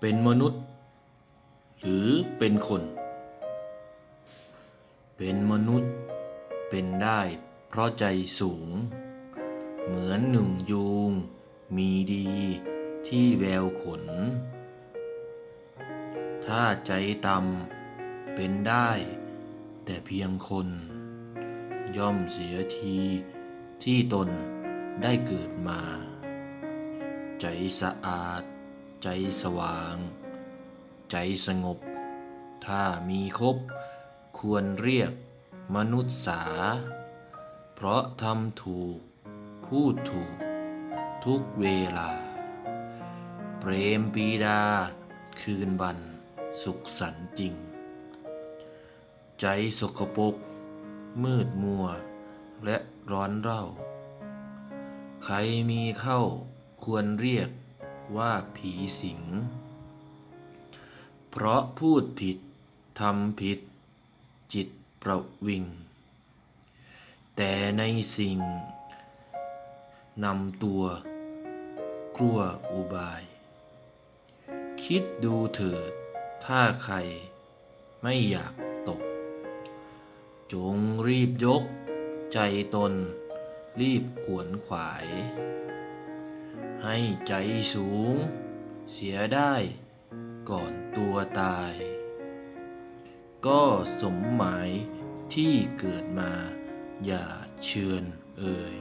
เป็นมนุษย์ หรือเป็นคน เป็นมนุษย์เป็นได้เพราะใจสูง เหมือนหนึ่งยูง มีดีที่แววขน ถ้าใจต่ำเป็นได้ แต่เพียงคน ย่อมเสียทีที่ตนได้เกิดมา ใจสะอาด ใจสว่าง ใจสงบ ถ้ามีครบ ควรเรียกมนุษย์สา เพราะทำถูก พูดถูก ทุกเวลา เปรมปีดา คืนบันสุขสันจริง ใจสกปรกมืดมัว และร้อนเร่า ใครมีเข้าควรเรียก ว่าผีสิง เพราะพูดผิดทำผิด จิตประวิง แต่ในสิ่งนำตัว กลัวอุบาย คิดดูเถิดถ้าใครไม่อยากตก จงรีบยกใจตนรีบขวนขวาย ให้ใจสูง เสียได้ก่อนตัวตาย ก็สมหมายที่เกิดมาอย่าเชิญเอ่ย